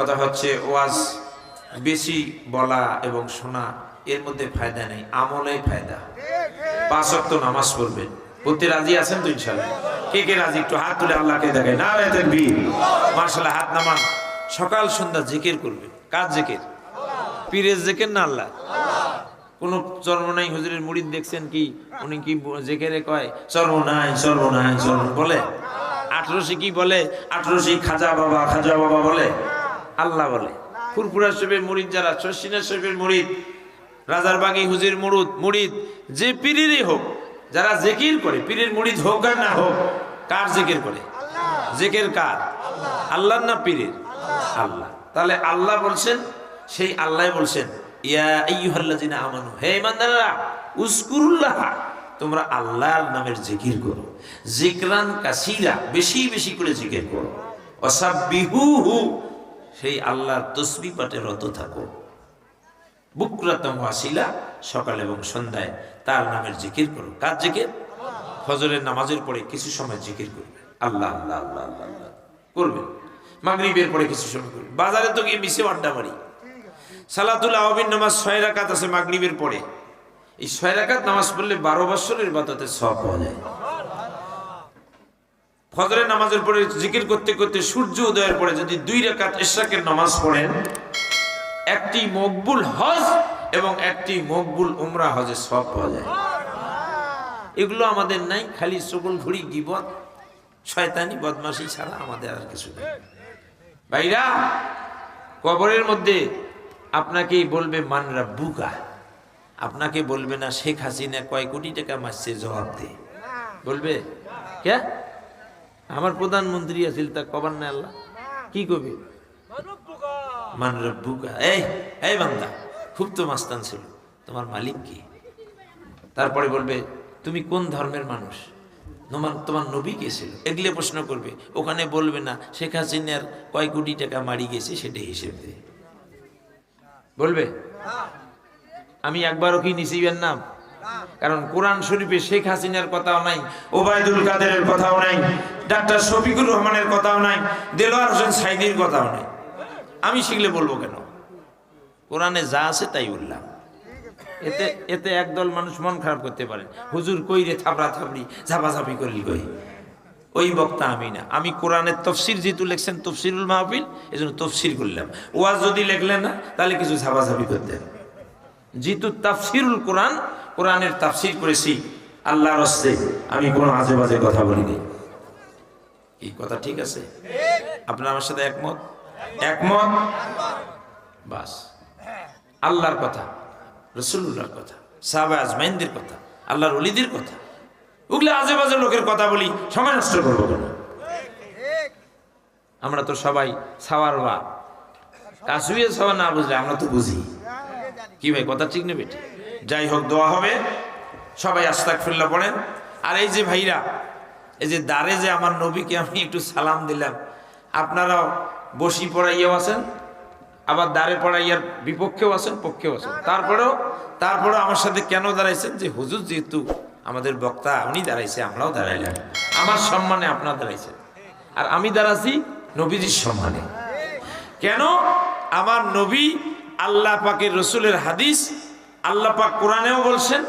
কথা হচ্ছে, ওয়াজ বেশি বলা এবং শোনা, এর মধ্যে ফায়দা নেই আমলে ফায়দা। পাঁচ ওয়াক্ত নামাজ পড়বেন। পড়তে রাজি আছেন তো ইনশাল্লাহ কে কে রাজি? একটু হাত তুলে আল্লাহকে দেখে না বীর মার্শাল্লাহ হাত নামান। সকাল, সন্ধ্যা জিকির করবেন। কাজ জিকির? পীরের জেকের না আল্লাহ? কোন চর্মনাই হুজুরের মুড়িদ দেখছেন কি? উনি কি জেকেরে কয় চর্মনাই চর্মনাই চর্ম বলে? আঠারোশি কি বলে? আঠারোশি খাজা বাবা খাজা বাবা বলে? আল্লাহ বলে। ফুরফুরা শরীফের মুড়িদ যারা শশিনা শরীফের রাজার বাগি হুজির মুড়ুদ মুড়িদ যে পীরেরই হোক যারা জেকির করে পীরের মুড়িদ হোক আর না হোক কার জেকির করে? জেকের কার? আল্লাহ। না পীরের? আল্লাহ। তাহলে আল্লাহ বলছেন সেই আল্লাহ বলছেন ইয়া আমানু হে ইমানদাররা উযকুরুল্লাহ তোমরা আল্লাহর নামের জিকির করো। জিকরান কাসীরা বেশি বেশি করে জিকির করো। ওয়াসাব্বিহুহু সেই আল্লাহর তসবি পাঠে রত থাকো। বুকরাতম ওয়াসিলা, সকাল এবং সন্ধ্যায় তার নামের জিকির করো। কার জিকির? ফজরের নামাজের পরে কিছু সময় জিকির করবে। আল্লাহ আল্লাহ আল্লাহ আল্লাহ আল্লাহ। করবেন মাগরিবের পরে কিছু সময় করবে। বাজারে তো গিয়ে মিশে আড্ডা মারি। সালাতুল আহবিন নামাজ ছয় রাকাত আছে মাগরিবের পরে। এই ছয় রাকাত নামাজ পড়লে বারো বছরের বাতাতে সব পাওয়া যায়। ফজরের নামাজের পরে জিকির করতে করতে সূর্য উদয়ের পরে যদি দুই রাকাত ইশরাকের নামাজ পড়েন, একটি মকবুল হজ এবং একটি মকবুল উমরা হজে সব পাওয়া যায়। এগুলো আমাদের নাই, খালি সকল ঘুরি গিবত, শয়তানি বদমাশি ছাড়া আমাদের আর কিছু নেই। ভাইরা, কবরের মধ্যে আপনাকে বলবে মানরা বুকা আপনাকে বলবে না, শেখ হাসিনা কয় কোটি টাকা মারছে জবাব দে। বলবে? কে? আমার প্রধানমন্ত্রী আছিল তা কবার না আল্লাহ? কি কবি? খুব তো মাস্তান ছিল। তোমার মালিক কি? তারপরে বলবে, তুমি কোন ধর্মের মানুষ? তোমার তোমার নবী কে ছিল? এগুলো প্রশ্ন করবে, ওখানে বলবে না, শেখ হাসিনার কয় কোটি টাকা মারি গেছে সেটা হিসেব বলবে, আমি একবারও কি নিসিবের নাম? কারণ কোরআন শরীফে শেখ হাসিনার কথাও নাই, ওবায়দুল কাদেরের কথাও নাই, ডাক্তার শফিকুর রহমানের কথাও নাই, দেলোয়ার হোসেন সাইদির কথাও নাই। আমি শিখলে বলব কেন? কোরআনে যা আছে তাই বললাম এতে এতে একদল মানুষ মন খারাপ করতে পারে। হুজুর কই রে থাপড়া থাপড়ি ঝাপাঝাপি করলি কই? ওই বক্তা আমি না। আমি কোরআনের তফসির যেহেতু লেখছেন, তফসিরুল মাহফিল এই জন্য তফসির করলাম। ওয়াজ যদি লেখলেন না, তাহলে কিছু ঝাপাঝাপি করতেন। যেহেতু তাফসিরুল কোরআন কোরআনের তাফসির করেছি, আল্লাহর হস্তে। আমি কোনো আজে বাজে কথা বলিনি। এই কথা ঠিক আছে? আপনার আমার সাথে একমত? একমত? বাস। আল্লাহর কথা রসুল্লাহর কথা, সাহাবা আজমাইনদের কথা, আল্লাহর অলিদের কথা। ওগুলো আজে বাজে লোকের কথা বলি সময় নষ্ট করব কেন? আমরা তো সবাই সাওয়ার বা কাশুয়ে সবার না বুঝলে আমরা তো বুঝি। কি ভাই, কথা ঠিক নেবে যাই হোক দোয়া হবে। সবাই আস্তাক ফিল্লা পড়েন। আর এই যে ভাইরা, এই যে দ্বারে যে আমার নবীকে আমি একটু সালাম দিলাম, আপনারাও বসি পড়াইয়াও আছেন, আবার দাঁড়ে পড়াইয়ার বিপক্ষেও আছেন, পক্ষেও আছেন। তারপরেও তারপরেও আমার সাথে কেন দাঁড়াইছেন? যে হুজুর যেহেতু আমাদের বক্তা, উনি দাঁড়াইছে, আমরাও দাঁড়াইলাম। আমার সম্মানে আপনার দাঁড়াইছেন। আর আমি দাঁড়াছি নবীজির সম্মানে। কেন? আমার নবী আল্লাহ পাকের রসুলের হাদিস আল্লাহ পাক কোরআনেও বলছেন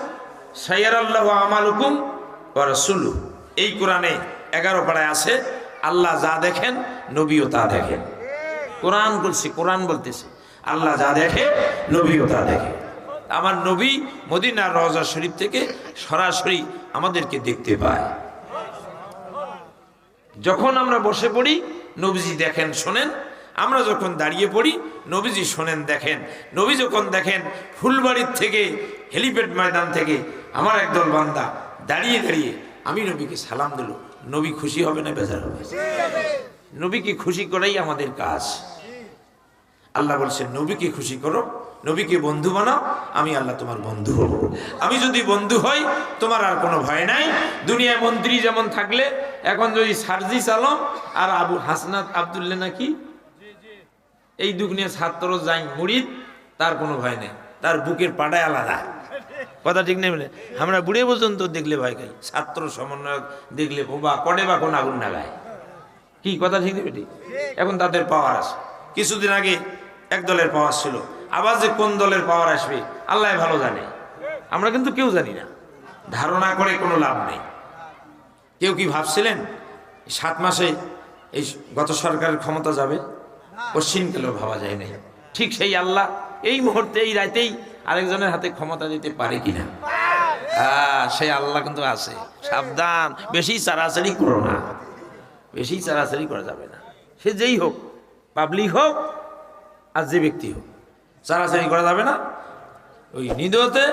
সাইয়ার আল্লাহ আমাল হুকুম ও রসুল এই কোরআনে এগারো পাড়ায় আছে, আল্লাহ যা দেখেন, নবীও তা দেখেন। কোরআন বলছি, কোরআন বলতেছে, আল্লাহ যা দেখে, নবীও তা দেখে। আমার নবী মদিনার রওজা শরীফ থেকে সরাসরি আমাদেরকে দেখতে পায়। যখন আমরা বসে পড়ি, নবীজি দেখেন, শোনেন আমরা যখন দাঁড়িয়ে পড়ি, নবীজি শোনেন, দেখেন। নবী যখন দেখেন, ফুলবাড়ির থেকে, হেলিপ্যাড ময়দান থেকে, আমার একদল বান্দা দাঁড়িয়ে দাঁড়িয়ে, আমি নবীকে সালাম দিল। নবী খুশি হবে না বেজার হবে? নবীকে খুশি করাই আমাদের কাজ। আল্লাহ বলছেন, নবীকে খুশি করো, নবীকে বন্ধু বানাও, আমি আল্লাহ তোমার বন্ধু হব। আমি যদি বন্ধু হই, তোমার আর কোনো ভয় নাই। দুনিয়ায় মন্ত্রী যেমন থাকলে, এখন যদি সার্জিস আলম আর আবু হাসনাত আবদুল্লাহ নাকি এই দুগুনিয়া ছাত্র যাই মুড়িদ, তার কোনো ভয় নেই। তার বুকের পাড়ায় আলাদা। কথা ঠিক নেই আমরা বুড়ে পর্যন্ত দেখলে ভয় খাই। ছাত্র সমন্বয়ক দেখলে বোবা কডে বা কোন আগুন নাগায়। কি কথা ঠিক নেই এখন তাদের পাওয়ার আছে। কিছুদিন আগে এক দলের পাওয়ার ছিল। আবার যে কোন দলের পাওয়ার আসবে, আল্লাহ ভালো জানে। আমরা কিন্তু কেউ জানি না। ধারণা করে কোনো লাভ নেই। কেউ কি ভাবছিলেন সাত মাসে এই গত সরকারের ক্ষমতা যাবে? পশ্চিমকালেও ভাবা যায় নাই। ঠিক সেই আল্লাহ, এই মুহূর্তে, এই রাতেই আরেকজনের হাতে ক্ষমতা দিতে পারে কিনা? সেই আল্লাহ কিন্তু আছে। সাবধান, বেশি চারাচারি করো না। বেশি চারাচারি করা যাবে না। সে যেই হোক, পাবলিক হোক, আর যে ব্যক্তি হোক চারাচারি করা যাবে না। ওই নিদতে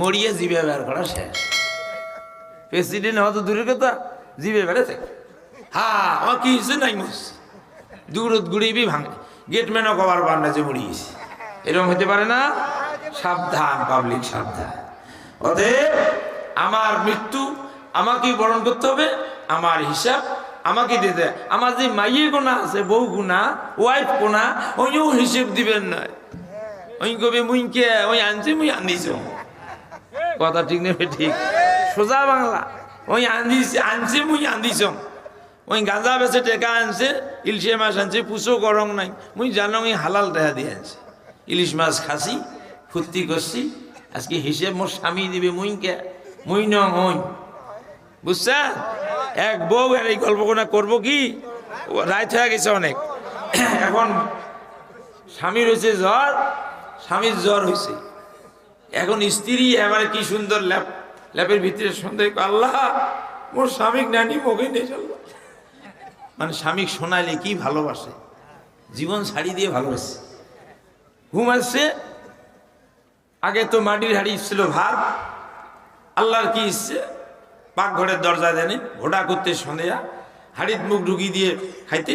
মরিয়ে জিবে বের করা শেষ। প্রেসিডেন্ট হওয়া তো দূরের কথা জিবে বেড়ে থাকে। হ্যাঁ আমার কি হয়েছে নাই মুস দূরত গুড়িবি ভাঙে। গেটম্যানও কবার বান্না যে মুড়িয়েছে এরকম হতে পারে না? সাবধান, পাবলিক, সাবধান। অতএব আমার মৃত্যু আমাকেই বরণ করতে হবে, আমার হিসাব আমাকে দিতে আমার যে মাইয়ে গোনা আছে, বউ গুণা ওয়াইফ গোনা ওইও হিসেব দিবেন না। ওই কবি মুইকে ওই আনছি, মুই আনিছ কথা ঠিক নেবে ঠিক। সোজা বাংলা। ওই আনদিস আনছি, মুই আনদিছ। ওই গাঁজা বেছে টেকা আনছে ইলিশে মাছ আনছে পুষো গরম নাই। মুই জানো ওই হালাল টেকা দিয়ে আনছে। ইলিশ মাছ খাসি, ফুর্তি করছি, আজকে হিসেব মোর স্বামী দিবে মুই কে মুই ন হই। বুঝছেন এক বউ আর এই গল্প কোনা করব কি? রাইত হয়ে গেছে অনেক। এখন স্বামীর হয়েছে জ্বর, স্বামীর জ্বর হয়েছে এখন স্ত্রী এবারে কি সুন্দর ল্যাপ, ল্যাপের ভিতরে সন্দেহ আল্লাহ, মোর স্বামীক নানি মোকে নিয়ে চলল মানে স্বামীক শোনাইলে কি ভালোবাসে? জীবন ছাড়ি দিয়ে ভালোবাসে। ঘুম আসছে, আগে তো মাটির হাড়ি ছিল ভাত আল্লাহর কি ইচ্ছে? পাকঘরের দরজা দেনে ঘোড়া করতে সন্ধ্যা হাড়িত মুখ ঢুকি দিয়ে খাইতে,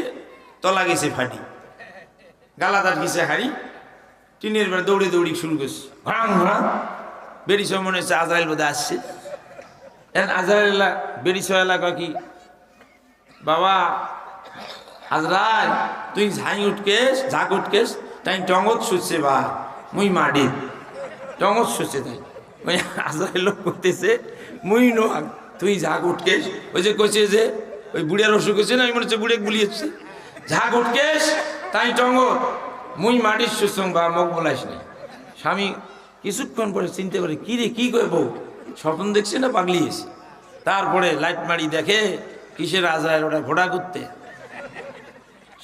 তলা গেছে ফাটি। গালাদার গেছে হাড়ি, টিনের বেলা দৌড়ে দৌড়ি শুরু করছে। ঘোড়াং ঘোড়া বেরিস মনে হচ্ছে আজরাইল বোধহয় আসছে। এখন আজরাইল বেরিস এলাকা কি? বাবা আজরাইল তুই ঝাই উঠকেস, ঝাঁক উঠকেস, তাই টঙত শুচ্ছে বা, মুই মাডিত টঙত শুচ্ছে তাই। ওই আজরাইল করতেছে মুই নোয়াক, তুই ঝাঁক উঠকেস। ওই যে কইছে যে, ওই বুড়িয়ার অসুখ হচ্ছে না, আমি মনে হচ্ছে বুড়ে গুলিয়েছে ঝাঁক উঠকেস, তাই টঙত। মুই মাটির সুসং বা মুখ বলাইস নি স্বামী কিছুক্ষণ পরে চিনতে পারে কি রে কী কয় বউ? স্বপ্ন দেখছে না পাগলিয়েছে তারপরে লাইট মারি দেখে কিসের আজরাইল ওটা ঘোড়া করতে?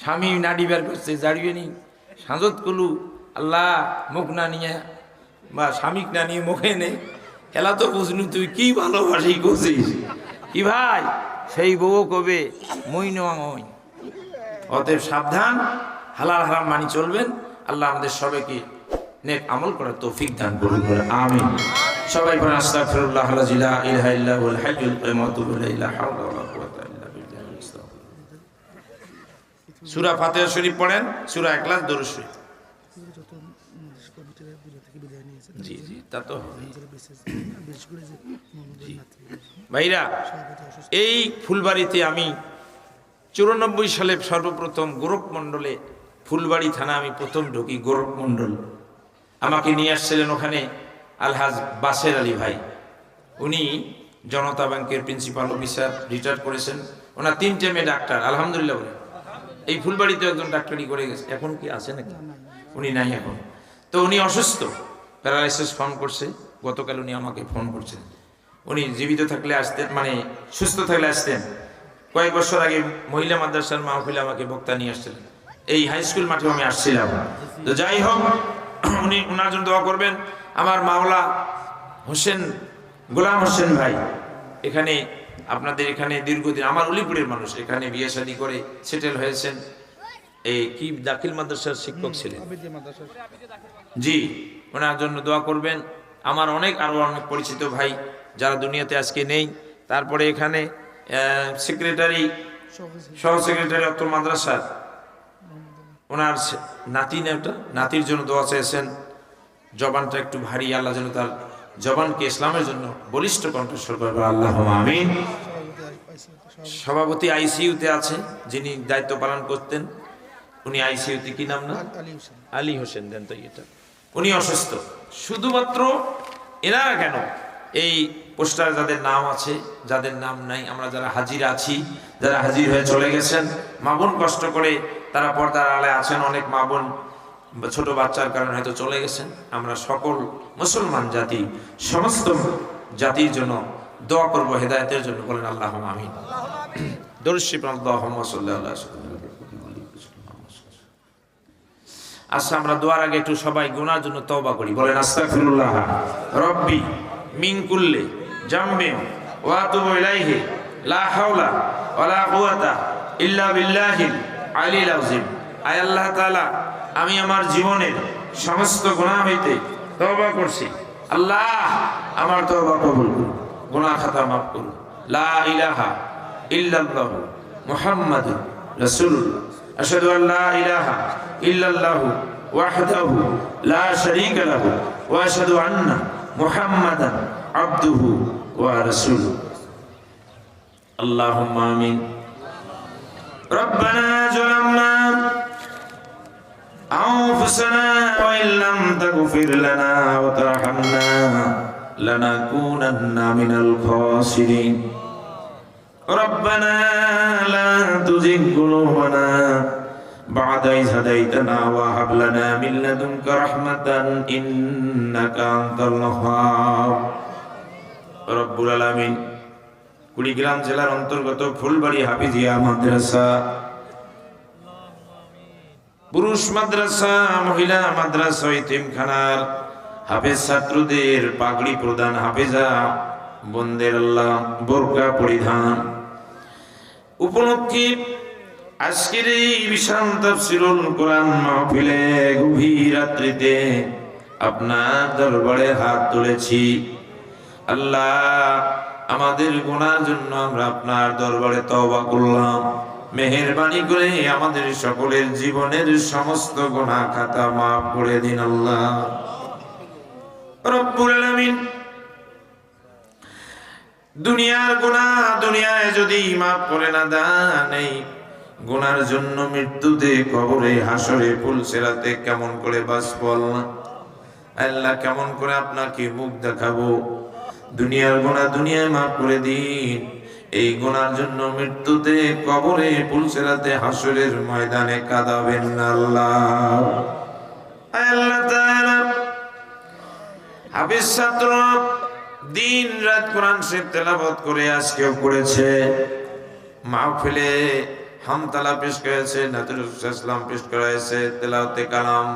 স্বামী নাড়ি বের করছে, জাড়িয়ে নি। সাঁজত কলু আল্লাহ মুখ না নিয়ে, বা স্বামীক না নিয়ে মুখে নে। খেলা তো বুঝনু তুই কি ভালোবাসি করছিস? কি ভাই? সেই বউ কবে? মই নোয়া মই। অতএব সাবধান, হালাল হারাম মানি চলবেন। আল্লাহ আমাদের সবাইকে নেক আমল করার তৌফিক দান করুন করে আমিন। সবাই করে আস্তাগফিরুল্লাহ ওয়া লা কুওয়াতা ইল্লা বিল্লাহ সূরা ফাতিহা শরীফ পড়েন, সূরা ইখলাস, দরুদ শরীফ। ভাইরা, এই ফুলবাড়িতে আমি চুরানব্বই সালে সর্বপ্রথম গোরখ মণ্ডলে ফুলবাড়ি থানা আমি প্রথম ঢুকি গোরখ মণ্ডল আমাকে নিয়ে আসছিলেন ওখানে আলহাজ বাসের আলী ভাই। উনি জনতা ব্যাংকের প্রিন্সিপাল অফিসার, রিটায়ার করেছেন। ওনার তিনটে মেয়ে ডাক্তার, আলহামদুলিল্লাহ বলে এই ফুলবাড়িতে একজন ডাক্তারি করে গেছে। এখন কি আছে নাকি? উনি নাই এখন। তো উনি অসুস্থ। প্যারালাইসিস ফোন করছে। গতকাল উনি আমাকে ফোন করছেন। উনি জীবিত থাকলে আসতেন মানে সুস্থ থাকলে আসতেন। কয়েক বছর আগে মহিলা মাদ্রাসার মাহফিলে আমাকে বক্তা নিয়ে আসছিলেন। এই হাই স্কুল মাঠে আমি আসছিলাম। তো যাই হোক উনি ওনার জন্য দোয়া করবেন। আমার মাওলা হোসেন গোলাম হোসেন ভাই এখানে আপনাদের এখানে দীর্ঘদিন আমার উলিপুরের মানুষ এখানে বিয়ে শাদী করে সেটেল হয়েছেন। এই কি দাখিল মাদ্রাসার শিক্ষক ছিলেন? জি ওনার জন্য দোয়া করবেন। আমার অনেক আরও অনেক পরিচিত ভাই যারা দুনিয়াতে আজকে নেই। তারপরে এখানে সেক্রেটারি সহ সেক্রেটারি অত্তর মাদ্রাসার ওনার নাতি নেওটা নাতির জন্য দোয়া চেয়েছেন। জবানটা একটু ভারী আল্লাহ যেন তার জবানকে ইসলামের জন্য বলিষ্ঠ কণ্ঠস্বর করবে। আল্লাহ আমিন। সভাপতি আইসি সভাপতি সভাপতি আইসিইউতে আছে যিনি দায়িত্ব পালন করতেন। উনি আইসিইউতে কি নাম না? আলী হোসেন। দেন তো এটা উনি অসুস্থ। শুধুমাত্র এনারা কেন এই পোস্টারে যাদের নাম আছে যাদের নাম নাই আমরা যারা হাজির আছি যারা হাজির হয়ে চলে গেছেন মামুন কষ্ট করে তারা পর্দার আলে আছেন অনেক মা বোন বা ছোট বাচ্চার কারণে হয়তো চলে গেছেন। আমরা সকল মুসলমান জাতি, সমস্ত জাতির জন্য দোয়া করব, হেদায়তের জন্য বলেন আল্লাহ আমিন। আল্লাহ আচ্ছা আমরা দোয়ার আগে একটু সবাই গুনার জন্য তওবা করি। বলেন, আস্তাগফিরুল্লাহ, রব্বি মিন কুল্লি জামবিন ওয়া আতুবু ইলাইহি, লা হাওলা ওয়ালা কুওয়াতা ইল্লা বিল্লাহিল আলিল আযীম। আয় আল্লাহ তাআলা আমি আমার জীবনের সমস্ত গুনাহ হইতে তওবা করছি আল্লাহ আমার তওবা কবুল করুন গুনাহ খাতা মাফ করুন লা ইলাহা ইল্লাল্লাহু মুহাম্মাদুর রাসূলুল্লাহ আশহাদু আন লা ইলাহা ইল্লাল্লাহু ওয়াহদাহু লা শারীকা লাহু ওয়া আশহাদু আন্না মুহাম্মাদান আবদুহু ওয়া রাসূলুহু আল্লাহুম্মা আমিন ربنا ظلمنا أنفسنا وإن لم تغفر لنا وترحمنا لنكونن من الخاسرين ربنا لا تزغ قلوبنا بعد إذ هديتنا وهب لنا من لدنك رحمة إنك أنت الوهاب رب العالمين কুড়িগ্রাম জেলার অন্তর্গত ফুলবাড়ি হাফিজিয়া মাদ্রাসা পুরুষ মাদ্রাসা, মহিলা মাদ্রাসা ইতিমখানার হাফেজ ছাত্রদের পাগড়ি প্রদান, হাফেজা বন্দের আল্লাহ, বোরকা পরিধান। উপলক্ষে আজকের এই বিশাল তাফসিরুল কোরআন মাহফিলে গভীর রাত্রিতে আপনার দরবারে হাত তুলেছি। আল্লাহ আমাদের গুনার জন্য আমরা আপনার দরবারে তওবা করলাম। মেহেরবানি করে আমাদের সকলের জীবনের সমস্ত গোনা খাতা মাফ করে দিন আল্লাহ। দুনিয়ার গুনাহ দুনিয়ায় যদি মাফ করে না এই গুনার জন্য মৃত্যুতে কবরে, হাসরে ফুল সেরাতে কেমন করে বাঁচবো আল্লাহ? আল্লাহ কেমন করে আপনাকে মুখ দেখাবো? দুনিয়ার গোনা দুনিয়ায় মাফ করে দিন। এই গোনার জন্য মৃত্যুতে, কবরে, পুলসেরাতে হাসরের ময়দানে কাঁদাবেন আল্লাহ। ছাত্র দিন রাত কোরআন শরীফ তেলাওয়াত করে আজকেও করেছে মাহফিলে হামতালা পেশ করেছে ইসলাম পেশ করা হয়েছে তেলাওয়াতে কালাম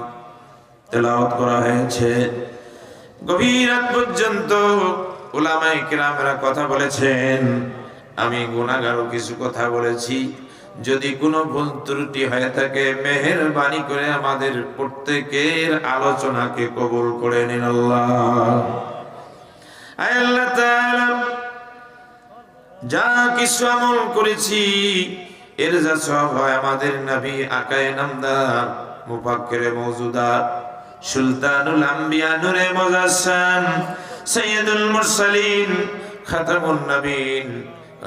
তেলাওয়াত করা হয়েছে। গভীর রাত পর্যন্ত ওলামাই কিরামরা কথা বলেছেন। আমি গুনাগারও কিছু কথা বলেছি। যদি কোনো ভুল ত্রুটি হয়ে থাকে, মেহেরবানি করে আমাদের প্রত্যেকের আলোচনাকে কবুল করে নিন আল্লাহ। যা কিছু আমল করেছি, এর যা সব হয় আমাদের নবী আকায়ে নামদার, মুফাক্কিরে মওজুদার, সুলতানুল আম্বিয়া নূরে মুজাসসাম মুরসালিন, খাতামুন নবীন।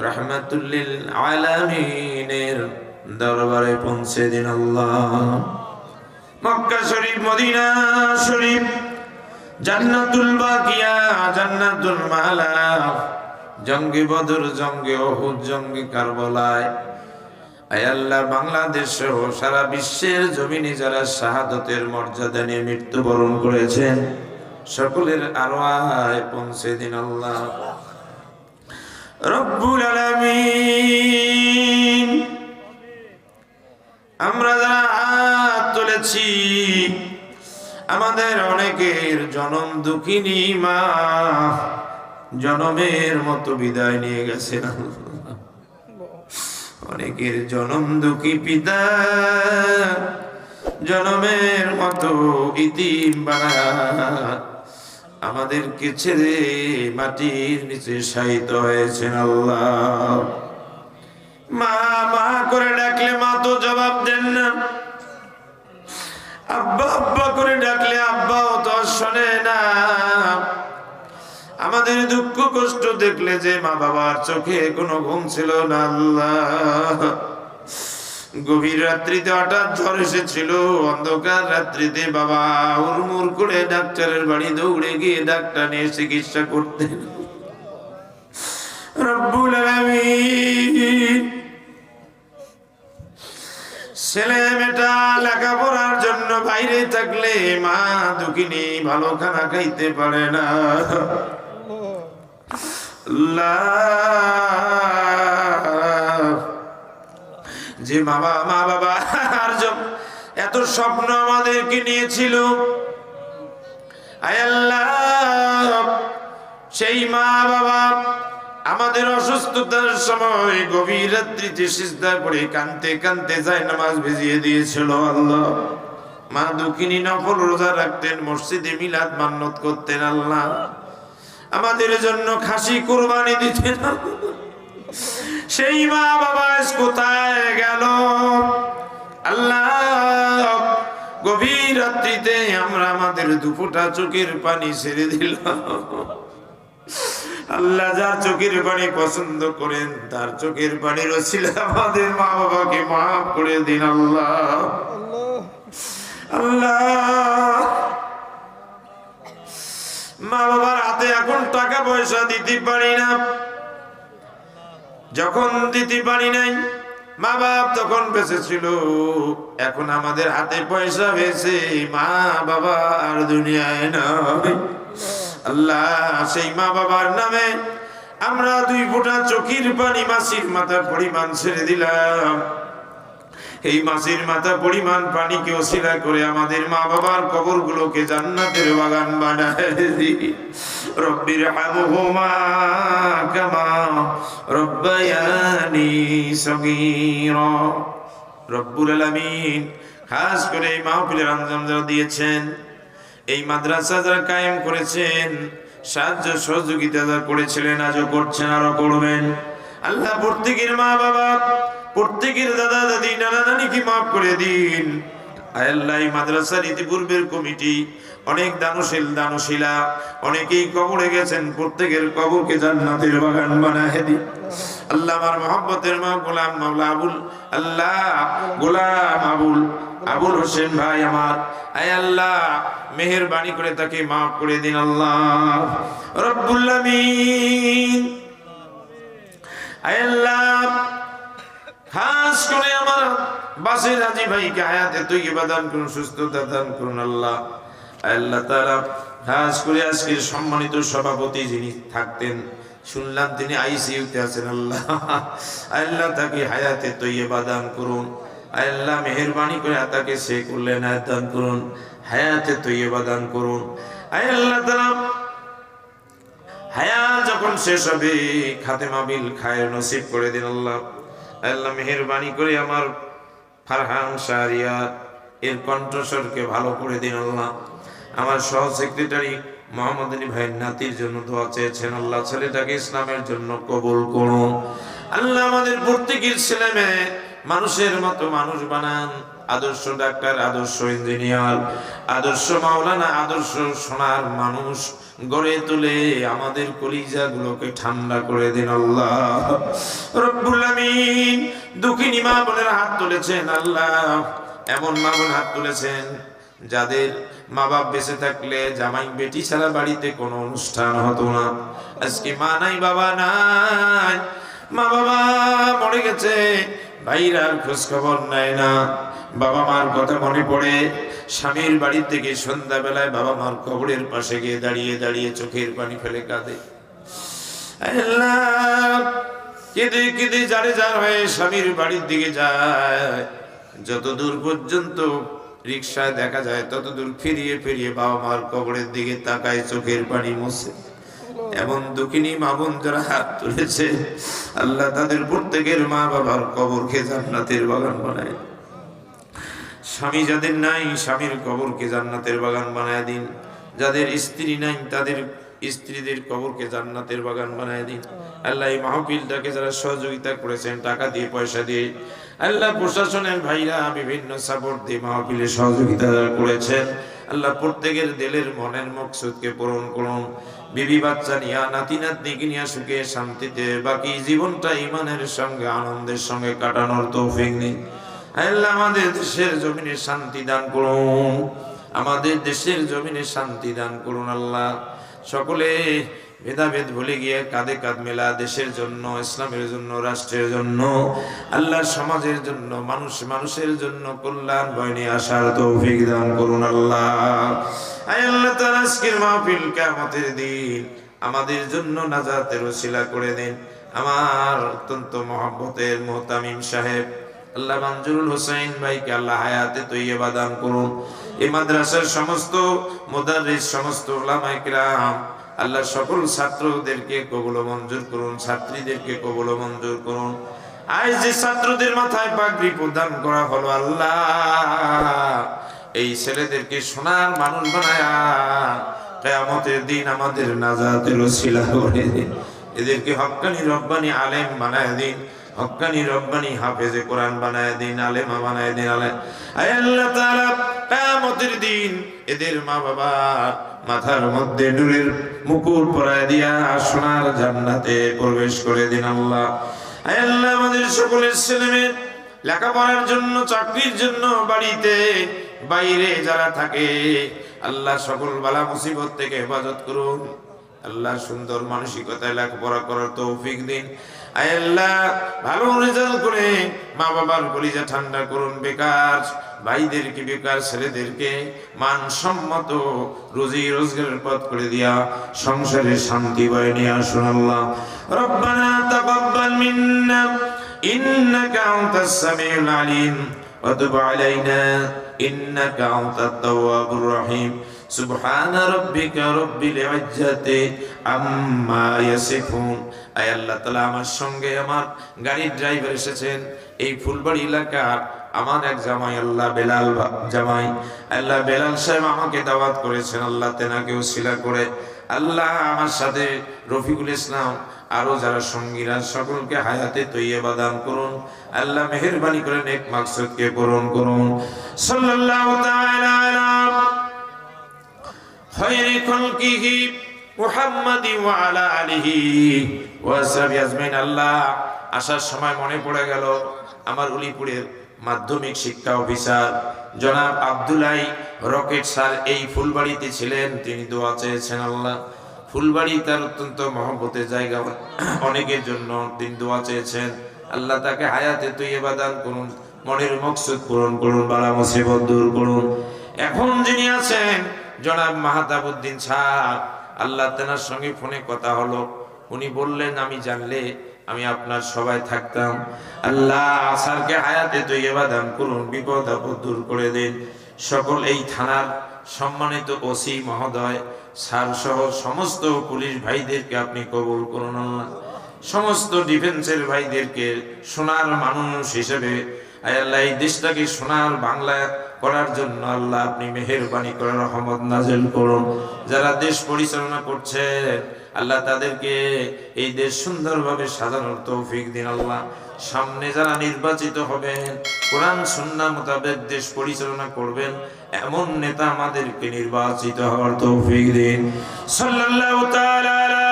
রাহমাতুল লিল আলামিনের দরবারে পৌঁছে দিন আল্লাহ। মক্কা শরীফ, মদিনা শরীফ, জান্নাতুল বাকিয়া, জান্নাতুল মালা, জঙ্গে বদর, জঙ্গে অহুদ জঙ্গে কারবালায়। আয় আল্লাহ, বাংলাদেশ সহ সারা বিশ্বের জমিনে যারা শাহাদতের মর্যাদা নিয়ে মৃত্যুবরণ করেছেন, সকলের আরও পৌঁছে দিন আল্লাহ। রব্বুল আলামিন। আমরা যারা হাত তুলেছি, আমাদের অনেকের জনম দুঃখিনী মা, জনমের মতো বিদায় নিয়ে গেছেন। অনেকের জনম দুঃখী পিতা, জনমের মতো ইতিম বানা আমাদেরকে ছেড়ে মাটির নিচে শায়িত হয়েছেন আল্লাহ। মা মা করে ডাকলে মা তো জবাব দেন না। আব্বা আব্বা করে ডাকলে আব্বাও তো শোনে না। আমাদের দুঃখ কষ্ট দেখলে যে মা বাবার চোখে কোনো ঘুম ছিল না আল্লাহ। গভীর রাত্রিতে হঠাৎ ঝড় এসেছিল, অন্ধকার রাত্রিতে বাবা হুড়মুড় করে ডাক্তারের বাড়ি দৌড়ে গিয়ে ডাক্তার নিয়ে চিকিৎসা করতেন। ছেলে মেয়েটা লেখাপড়ার জন্য বাইরে থাকলে মা দুঃখিনী ভালো খানা খাইতে পারে না। আল্লাহ যে বাবা মা বাবা আর এত স্বপ্ন আমাদেরকে নিয়েছিল। সেই মা বাবা আমাদের অসুস্থতার সময় গভীর রাত্রিতে সিজদা করে কানতে কানতে যায় নামাজ ভিজিয়ে দিয়েছিল আল্লাহ। মা দুঃখিনী নফল রোজা রাখতেন, মসজিদে মিলাদ মান্নত করতেন আল্লাহ। আমাদের জন্য খাসি কোরবানি দিতেন সেই মা বাবা কোথায় গেল? আল্লাহ, গভীর রাত্রিতে আমরা আমাদের দুপুটা চোখের পানি ছেড়ে দিলাম আল্লাহ যার চোখের পানি পছন্দ করেন, তার চোখের পানির ছিল আমাদের মা বাবাকে মাফ করে দিন আল্লাহ। আল্লাহ, মা বাবার হাতে এখন টাকা পয়সা দিতে পারি না। যখন দিতে পারি নাই, মা বাপ তখন বেঁচে ছিল। এখন আমাদের হাতে পয়সা হয়েছে, মা বাবা আর দুনিয়ায় নয় আল্লাহ সেই মা বাবার নামে আমরা দুই ফোঁটা চোখের পানি মাসির মাথা পরিমাণ ছেড়ে দিলাম। এই মাসির মাথা পরিমাণ পানিকে অশিলা করে আমাদের মা বাবার কবর গুলোকে জান্নাতের বাগান বানায় রব্বির কামা রব্বায়ানি সগীরা। রব্বুল আলামিন খাস করে এই মাহফিলের আঞ্জাম যারা দিয়েছেন, এই মাদ্রাসা যারা কায়েম করেছেন, সাহায্য সহযোগিতা যারা করেছিলেন, আজও করছেন আরও করবেন। আল্লাহ প্রত্যেকের মা বাবা প্রত্যেকের দাদা, দাদি নানা নানিকে মাফ করে দিন? আল্লাহ, এই মাদ্রাসার ইতিপূর্বের কমিটি, অনেক দানশীল, দানশীলা, অনেকেই কবরে গেছেন, প্রত্যেকের কবরকে জান্নাতের বাগান বানায় দিন। আল্লাহ আমার মোহাম্মতের মা, গোলাম মাওলা আবুল, আল্লাহ গোলাম আবুল আবুল হোসেন ভাই আমার। আয় আল্লাহ, মেহেরবানি করে তাকে মাফ করে দিন আল্লাহ। রব্বুল আয় আল্লাহ খাস করে আমার বাসের রাজি ভাইকে হায়াতে তুই দান করুন, সুস্থতা দান করুন আল্লাহ। আল্লাহ তারা খাস করে আজকে সম্মানিত সভাপতি যিনি থাকতেন, শুনলাম তিনি আইসিইউতে আছেন আল্লাহ। আল্লাহ তাকে হায়াতে তৈবা দান করুন। আল্লাহ মেহরবানি করে তাকে সে করলেন দান করুন, হায়াতে তৈবা দান করুন। আল্লাহ তারা হায়া যখন শেষ হবে, খাতেমা বিল খায়ের নসিব করে দিন আল্লাহ। আল্লাহ মেহরবানি করে আমার ফারহান শাহরিয়া এর কণ্ঠস্বরকে ভালো করে দিন আল্লাহ। আমার সহ সেক্রেটারি মোহাম্মদ আলী ভাইয়ের নাতির জন্য দোয়া চেয়েছেন, আল্লাহ ছেলেটাকে ইসলামের জন্য কবুল করুন। আল্লাহ আমাদের প্রত্যেকের ছেলে মেয়ে মানুষের মতো মানুষ বানান। আদর্শ ডাক্তার, আদর্শ ইঞ্জিনিয়ার, আদর্শ মাওলানা, আদর্শ সোনার মানুষ গড়ে তুলে আমাদের কলিজা গুলোকে ঠান্ডা করে দিন আল্লাহ। রব্বুল আমিন। দুঃখিনী মা বোনের হাত তুলেছেন আল্লাহ। এমন মা বোন হাত তুলেছেন যাদের মা বাপ বেঁচে থাকলে জামাই বেটি ছাড়া বাড়িতে কোনো অনুষ্ঠান হতো না। আজকে মা নাই, বাবা নাই। মা বাবা মরে গেছে, ভাইরা খোঁজ খবর নেয় না। বাবা মার কথা মনে পড়ে। স্বামীর বাড়ি থেকে সন্ধ্যাবেলায় বাবা মার কবরের পাশে গিয়ে দাঁড়িয়ে দাঁড়িয়ে চোখের পানি ফেলে কাঁদে। কেঁদে কেঁদে যারে যার হয়ে স্বামীর বাড়ির দিকে যায়। যত দূর পর্যন্ত রিক্সায় দেখা যায় তত দূর ফিরিয়ে ফিরিয়ে বাবা মার কবরের দিকে তাকায় চোখের পানি মুছে। এমন দুঃখিনী মা বোন যারা হাত তুলেছে, আল্লাহ তাদের প্রত্যেকের মা বাবার কবরকে জান্নাতের বাগান বানায়। স্বামী যাদের নাই, স্বামীর কবরকে জান্নাতের বাগান বানায় দিন। যাদের স্ত্রী নাই, তাদের স্ত্রীদের কবরকে জান্নাতের বাগান বানায় দিন। আল্লাহ এই মাহফিলটাকে যারা সহযোগিতা করেছেন, টাকা দিয়ে, পয়সা দিয়ে, আল্লাহ প্রশাসনের ভাইরা বিভিন্ন সাপোর্ট দিয়ে মাহফিলে সহযোগিতা করেছেন। আল্লাহ প্রত্যেকের দিলের মনের মকসুদকে পূরণ করুন। বিবি, বাচ্চা নিয়া, নাতি, নাতনিকে নিয়ে সুখে, শান্তিতে বাকি জীবনটা ইমানের সঙ্গে, আনন্দের সঙ্গে কাটানোর তৌফিক নিন আল্লাহ আমাদের দেশের জমিনে শান্তি দান করুন। আমাদের দেশের জমিনে শান্তি দান করুন আল্লাহ। সকলে ভেদাভেদ ভুলে গিয়ে কাঁধে কাঁধ মেলা দেশের জন্য, ইসলামের জন্য, রাষ্ট্রের জন্য আল্লাহ সমাজের জন্য, মানুষ মানুষের জন্য কল্যাণ বয়নি আসার তৌফিক দান করুন আল্লাহ। আয় আল্লাহ তাআলা, আজকের মাহফিল কিয়ামতের দিন আমাদের জন্য নাজাতের ওসিলা করে দিন। আমার অত্যন্ত মহব্বতের মোহতামিম সাহেব আল্লাহ মঞ্জুরুল হোসেন ভাইকে আল্লাহ হায়াতে তৈয়বা দান করুন। এই মাদ্রাসার সমস্ত মোদারিস সমস্ত ওলামা ইকরাম আল্লাহ সকল ছাত্রদেরকে কবুল মঞ্জুর করুন, ছাত্রীদেরকে কবুল মঞ্জুর করুন। আজ যে ছাত্রদের মাথায় পাগড়ি প্রদান করা হলো আল্লাহ, এই ছেলেদেরকে সোনার মানুষ বানায়া কেয়ামতের দিন আমাদের নাজাতের ওসিলা করে দিন। এদেরকে হক্কানি রব্বানি আলেম বানায় দিন। হক্কানি রব্বানি হাফেজে কোরআন বানায় দিন, আলেমা বানায় দিন আলেম আয় আল্লাহ তাআলা, কিয়ামতের দিন এদের মা বাবা মাথার মধ্যে নূরের মুকুট পরায় দিয়া সোনার জান্নাতে প্রবেশ করে দিন আল্লাহ। আয় আল্লাহ, আমাদের সকলের ছেলে মেয়ে লেখাপড়ার জন্য, চাকরির জন্য বাড়িতে বাইরে যারা থাকে, আল্লাহ সকল বালা মুসিবত থেকে হেফাজত করুন। আল্লাহ সুন্দর মানসিকতায় লেখাপড়া করার তৌফিক দিন। ভালো করে মা বাবার কলিজা ঠান্ডা করুন বেকার, ভাইদেরকে বেকার, ছেলেদেরকে মানসম্মত রোজগারের পথ করে দিয়া সংসারে শান্তি বয়ে নিয়ে আসুন আল্লাহ। রব্বানা তাকাব্বাল মিন্না, ইন্নাকা আনতাস সামিউল আলিম, ওয়া আলাইনা তাওয়াবুর রহিম। সুবহান রব্বিকা রব্বিল ইজ্জাতে আম্মা ইয়াসিফুন। আয় আল্লাহ তাআলা, আমার সঙ্গে আমার গাড়ির ড্রাইভার এসেছেন। এই ফুলবাড়ি এলাকার আমার এক জামাই, আল্লাহ বেলাল জামাই। আল্লাহ বেলাল সাহেব আমাকে দাওয়াত করেছেন, আল্লাহ তেনাকে উসিলা করে। আল্লাহ আমার সাথে রফিকুল ইসলাম, আরও যারা সঙ্গীরা, সকলকে হায়াতে তৈয়বা দান করুন। আল্লাহ মেহেরবানি করেন এক মাকসুদকে পূরণ করুন। সাল্লাল্লাহু তাআলা আসার সময় মনে পড়ে গেল আমার উলিপুরের মাধ্যমিক শিক্ষা অফিসার জনাব আব্দুলাই রকেট স্যার এই ফুলবাড়িতে ছিলেন, তিনি দোয়া চেয়েছেন আল্লাহ। ফুলবাড়ি তার অত্যন্ত মহব্বতের জায়গা, অনেকের জন্য তিনি দোয়া চেয়েছেন। আল্লাহ তাকে হায়াতে তৈয়বা দান করুন, মনের মকসুদ পূরণ করুন বালা মুসিবত দূর করুন। এখন যিনি আছেন জনাব মাহাতাবুদ্দিন সাহ আল্লাহ তেনার সঙ্গে ফোনে কথা হলো। উনি বললেন, আমি জানলে আমি আপনার সবাই থাকতাম। আল্লাহ আসারকে হায়াতে তৈয়বা দান করুন, বিপদ আপদ দূর করে দিন। সকল এই থানার সম্মানিত ওসি মহোদয়, স্যার সহ সমস্ত পুলিশ ভাইদেরকে আপনি কবুল করুন। সমস্ত ডিফেন্সের ভাইদেরকে সোনার মানুষ হিসেবে আল্লাহ এই দেশটাকে সোনার বাংলা করার জন্য আল্লাহ আপনি মেহেরবানি করে রহমত নাজেল করুন যারা দেশ পরিচালনা করছে আল্লাহ তাদেরকে এই দেশ সুন্দরভাবে সাজানোর তৌফিক দিন আল্লাহ সামনে যারা নির্বাচিত হবেন কোরআন সুন্নাহ মোতাবেক দেশ পরিচালনা করবেন এমন নেতা আমাদেরকে নির্বাচিত হওয়ার তৌফিক দিন সাল্লাল্লাহু তাআলা আলা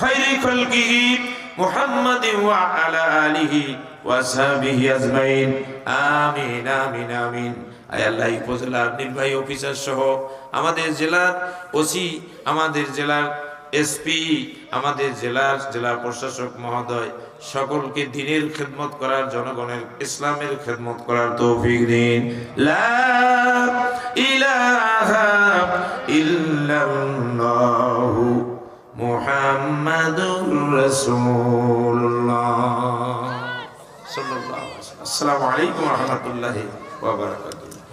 খায়রি খালকিহি محمد وعلى آله وصحبه أجمعين آمين آمين آمين আয় আল্লাহ এই উপজেলার নির্বাহী অফিসার সহ আমাদের জেলার ওসি আমাদের জেলার এসপি আমাদের জেলার জেলা প্রশাসক মহোদয়, সকলকে দিনের খেদমত করার, জনগণের ইসলামের খেদমত করার তৌফিক দিন। মুহাম্মাদুর আসসালামু আলাইকুম ওয়া